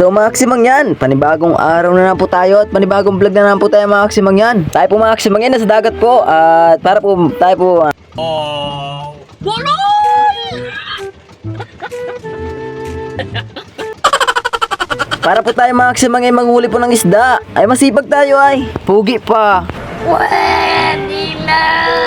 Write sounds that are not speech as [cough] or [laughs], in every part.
So mga yan, panibagong araw na naman po tayo at panibagong vlog na naman po tayo mga yan. Tayo po mga Aksimang yan, nasa dagat po at para po tayo po ah, Para po tayo mga Aksimang ay manghuli po ng isda. Ay masipag tayo ay. Pugi pa. Tayo po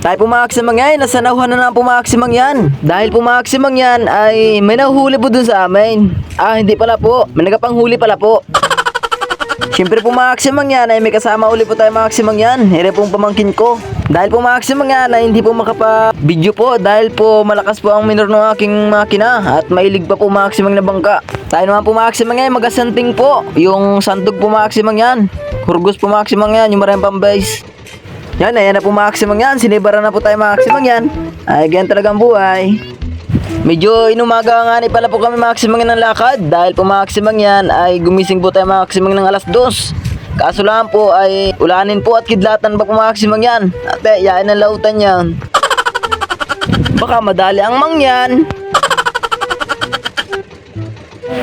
mga Aksimang yan, nasa nauhan na lang po mga Aksimang yan. Dahil po mga Aksimang yan ay may nahuhuli po dun sa amin. Ah, hindi pala po. May nagapanghuli pala po. [laughs] Siyempre po mga Aksimang yan ay may kasama uli po tayo mga Aksimang yan. Here pong pamangkin ko. Dahil po mga Aksimang yan ay hindi po makapa-video po dahil po malakas po ang minor ng aking makina at mailig pa po mga Aksimang na bangka. Tayo naman po mga Aksimang yan, magasanting po. Yung sandog po mga Aksimang yan. Hurgos po mga Aksimang yan, yung maraming pambase. Yan, ayan na po maximum yan. Sinibara na po tayo maximum yan. Ay, ganyan talagang buhay. Medyo inumaga nga ni pala po kami maximum ng lakad. Dahil po maximum yan ay gumising po tayo maximum ng alas dos. Kaso lang po ay ulanin po at kidlatan pa po maximum yan. Ate, yain ang lautan yan. Baka madali ang mangyan.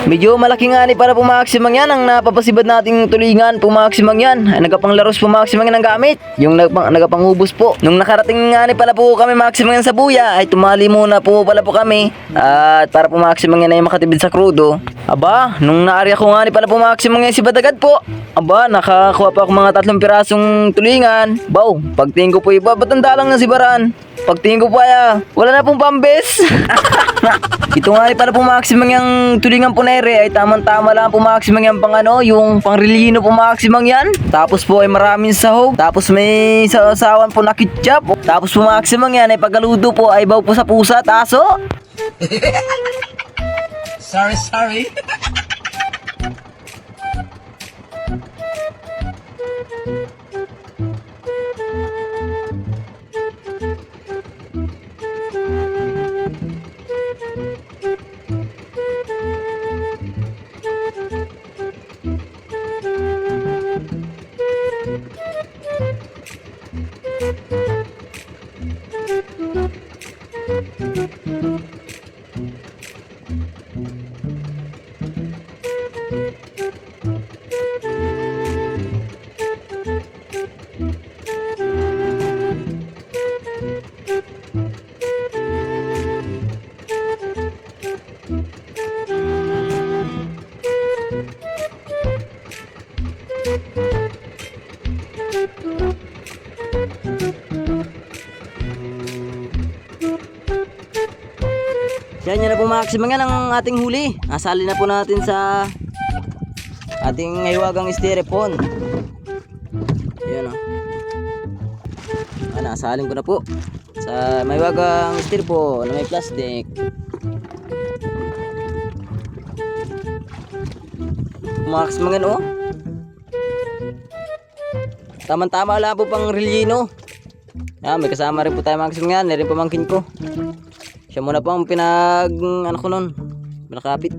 Medyo malaki nga ni para pumaksimang yan ang napapasibad nating tulingan pumaksimang yan. Ay nagapanglaros pumaksimang yan ang gamit. Yung nagpang, nagapangubos po. Nung nakarating nga ni pala po kami maksimang yan sa buya ay tumali muna po pala po kami. At para pumaksimang yan ay makatibid sa krudo. Aba, nung naarya ko nga ni pala pumaksimang yan si Badagad po. Aba, nakakuha pa ako mga tatlong pirasong tulingan. Baw, pagtingin ko po iba, ba't ang dalang na si Baran? Pagtingin ko pa ya, wala na pong pambes. [laughs] Ito nga rin pala maximum yung tulingan po na ere ay tamang-tama lang maximum yung pang ano, yung pang relino po maximum yan. Tapos po ay maraming sahog. Tapos may sasawan po na ketchup. Tapos po maximum yan ay pagkaluto po ay baw po sa pusa, taso. [laughs] Sorry, sorry. [laughs] Yan yan na po maximum yan ang ating huli. Asali na po natin sa ating ngaywagang styrofoam. Yan o. Ah, nasalin ko na po sa maywagang styrofoam na may plastic. Maximum yan o. Tama-tama lang po pang rellino. Yan, may kasama rin po tayo yan. Yan rin pamangkin ko. Siya muna po pinag... ano ko nun? Pinakapit.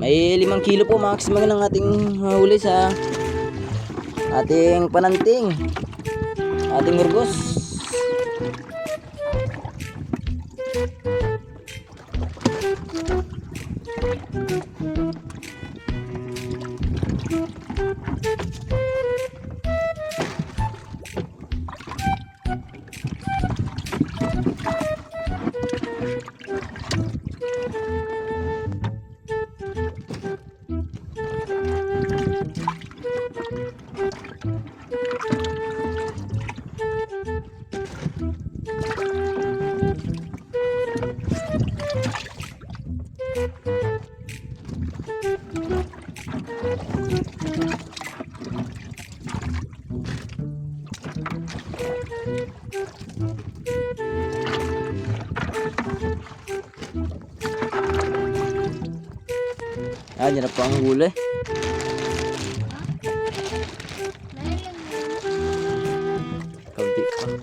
May limang kilo po maximum ng ating huli sa ating pananting. Ating urgos. Ah, dyan na po ang huli. Kaunti pa. yun,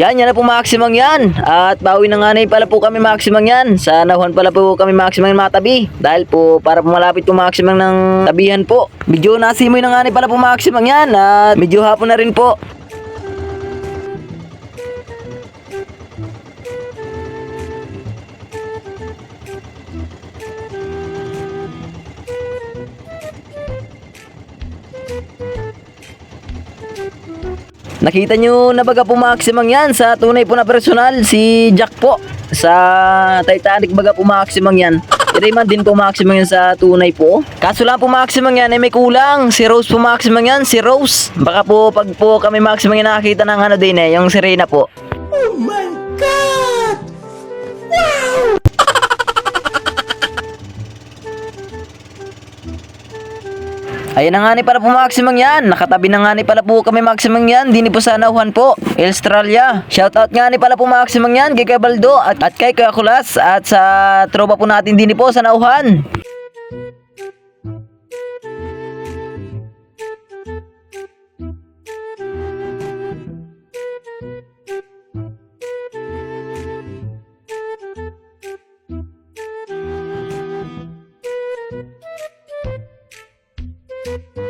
Yan, yan na po maximum yan. At bawi na nga na pala po kami maximum yan. Sa nahuan pala po kami maximum mga tabi. Dahil po para po malapit po maximum ng tabihan po. Medyo nasimoy na nga na pala po maximum yan. At medyo hapon na rin po. Nakita nyo na baga po maximum yan sa tunay po na personal si Jack po sa Titanic baga po maximum yan. Si Rayman din po maximum yan sa tunay po. Kaso lang po maximum yan ay may kulang. Si Rose po maximum yan, si Rose. Baka po pag po kami maximum yan nakakita ng ano din eh, yung si Reyna po. Ayan na nga ni pala po maximum yan. Nakatabi na nga ni pala po kami maximum yan. Dini po sa nauhan po. Australia. Shoutout nga ni pala po maximum yan. Kay Kabaldo at, at kay Kuya Kulas. At sa tropa po natin dini po sa nauhan. Thank you.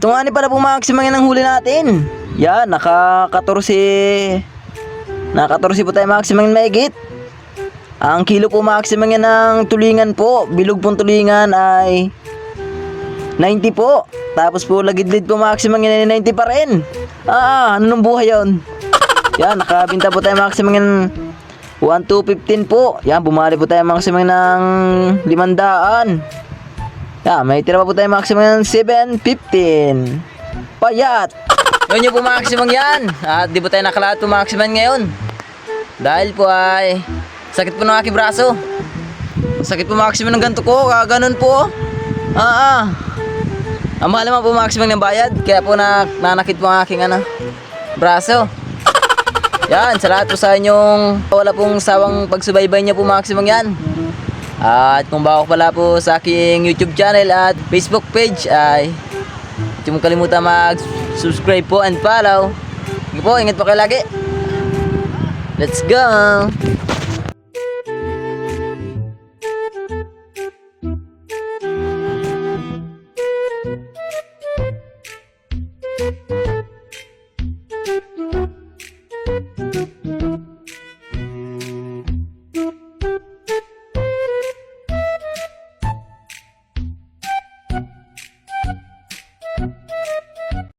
Ito nga ni pala po maximum yan ang huli natin. Yan, naka 14. Naka 14 po tayo maximum yan maigit. Ang kilo po maximum yan ng tulingan po. Bilog pong tulingan ay 90 po. Tapos po lagidlid po maximum yan ay 90 pa rin. Ah, ano nung buhay yon? Yan, nakabinta po tayo maximum yan 1 to 15 po. Yan, bumali po tayo maximum ng 500. Yan, may tira pa po tayo maximum ng 715. Payat! [laughs] Yun yung po maximum yan. At di po tayo nakalahat po maximum ngayon. Dahil po ay sakit po ng aking braso. Sakit po maximum ng ganto ko, kaganon po. Ah, ah. Ang mahal naman po maximum ng bayad, kaya po na, nanakit po ang aking ano, braso. [laughs] Yan, sa lahat po sa inyong wala pong sawang pagsubaybay niya po maximum yan. At kung bago pala po sa aking YouTube channel at Facebook page ay huwag mong kalimutan mag-subscribe po and follow. Sige po, ingat po kayo lagi. Let's go!